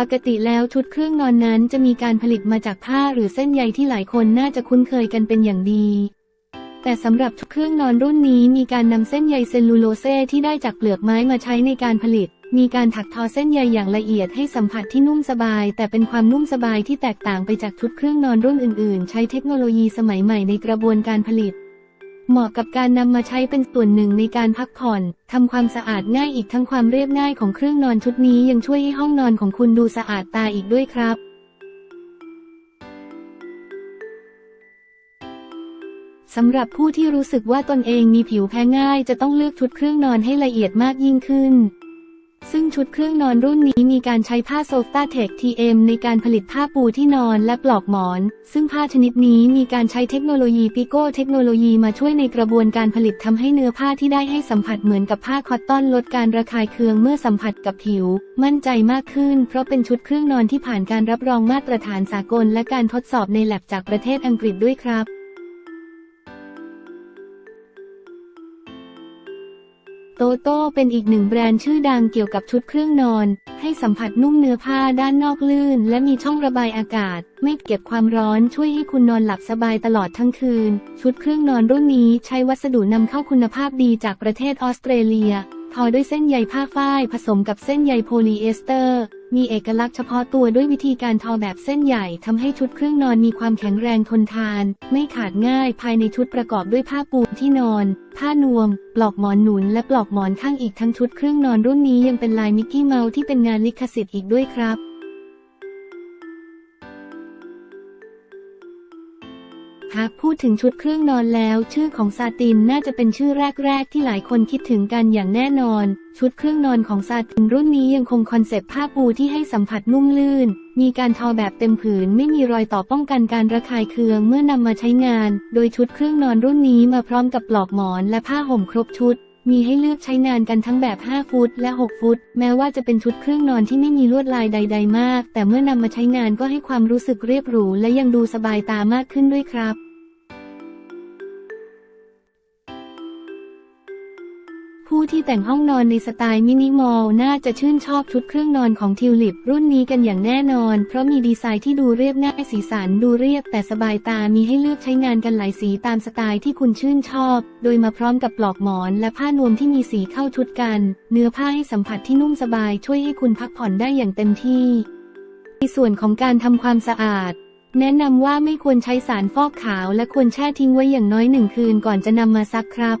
ปกติแล้วชุดเครื่องนอนนั้นจะมีการผลิตมาจากผ้าหรือเส้นใยที่หลายคนน่าจะคุ้นเคยกันเป็นอย่างดี แต่สำหรับชุดเครื่องนอนรุ่นนี้มีการนำเส้นใยเซลลูโลเซที่ได้จากเปลือกไม้มาใช้ในการผลิต มีการถักทอเส้นใยอย่างละเอียดให้สัมผัสที่นุ่มสบาย แต่เป็นความนุ่มสบายที่แตกต่างไปจากชุดเครื่องนอนรุ่นอื่น ๆ ใช้เทคโนโลยีสมัยใหม่ในกระบวนการผลิต เหมาะกับการนำมาใช้เป็นส่วนหนึ่งในการพักผ่อน ทำความสะอาดง่ายอีกทั้งความเรียบง่ายของเครื่องนอนชุดนี้ยังช่วยให้ห้องนอนของคุณดูสะอาดตาอีกด้วยครับ สำหรับผู้ที่รู้สึกว่าตนเองมีผิวแพ้ง่าย จะต้องเลือกชุดเครื่องนอนให้ละเอียดมากยิ่งขึ้น ชุดเครื่องนอนรุ่นนี้มีการใช้ผ้าโซฟตาเทค TM ในการผลิตผ้าปูที่นอนและปลอกหมอน ซึ่งผ้าชนิดนี้มีการใช้เทคโนโลยีปิโก้เทคโนโลยีมาช่วยในกระบวนการผลิตทำให้เนื้อผ้าที่ได้ให้สัมผัสเหมือนกับผ้าคอตตอนลดการระคายเคืองเมื่อสัมผัสกับผิว มั่นใจมากขึ้น เพราะเป็นชุดเครื่องนอนที่ผ่านการรับรองมาตรฐานสากล และการทดสอบในแลบจากประเทศอังกฤษด้วยครับ โตโต้เป็นอีกหนึ่งแบรนด์ชื่อดังเกี่ยวกับชุดเครื่องนอน ให้สัมผัสนุ่มเนื้อผ้าด้านนอกลื่น และมีช่องระบายอากาศ ไม่เก็บความร้อนช่วยให้คุณนอนหลับสบายตลอดทั้งคืน ชุดเครื่องนอนรุ่นนี้ใช้วัสดุนำเข้าคุณภาพดีจากประเทศออสเตรเลียทอด้วยเส้นใยผ้าฝ้ายผสมกับเส้นใยโพลีเอสเตอร์ มีเอกลักษณ์เฉพาะตัวด้วยวิธีการทอแบบเส้นใหญ่ทำให้ชุดเครื่องนอนมีความแข็งแรงทนทาน ไม่ขาดง่ายภายในชุดประกอบด้วยผ้าปูที่นอน ผ้านวม ปลอกหมอนหนุนและปลอกหมอนข้างอีกทั้งชุดเครื่องนอนรุ่นนี้ยังเป็นลายมิกกี้เมาส์ที่เป็นงานลิขสิทธิ์อีกด้วยครับ หากพูดถึงชุดเครื่องนอนแล้ว ชื่อของซาตินน่าจะเป็นชื่อแรก ๆ ที่หลายคนคิดถึงกันอย่างแน่นอน ชุดเครื่องนอนของซาตินรุ่นนี้ยังคงคอนเซปต์ผ้าปูที่ให้สัมผัสนุ่มลื่น มีการทอแบบเต็มผืนไม่มีรอยต่อป้องกันการระคายเคืองเมื่อนำมาใช้งาน โดยชุดเครื่องนอนรุ่นนี้มาพร้อมกับปลอกหมอนและผ้าห่มครบชุดมีให้เลือกใช้งานกันทั้งแบบ 5 ฟุต และ 6 ฟุต แม้ว่าจะเป็นชุดเครื่องนอนที่ไม่มีลวดลายใด ๆ มาก แต่เมื่อนำมาใช้งานก็ให้ความรู้สึกเรียบหรู และยังดูสบายตามากขึ้นด้วยครับ ผู้ที่แต่งห้องนอนในสไตล์มินิมอลน่าจะชื่นชอบชุดเครื่องนอนของทิวลิปรุ่นนี้กันอย่างแน่นอน เพราะมีดีไซน์ที่ดูเรียบง่ายสีสันดูเรียบแต่สบายตามีให้เลือกใช้งานกันหลายสีตามสไตล์ที่คุณชื่นชอบ โดยมาพร้อมกับปลอกหมอนและผ้านวมที่มีสีเข้าชุดกัน เนื้อผ้าให้สัมผัสที่นุ่มสบายช่วยให้คุณพักผ่อนได้อย่างเต็มที่ในส่วนของการทำความสะอาดแนะนำว่าไม่ควรใช้สารฟอกขาวและควรแช่ทิ้งไว้อย่างน้อยหนึ่งคืนก่อนจะนำมาซักครับ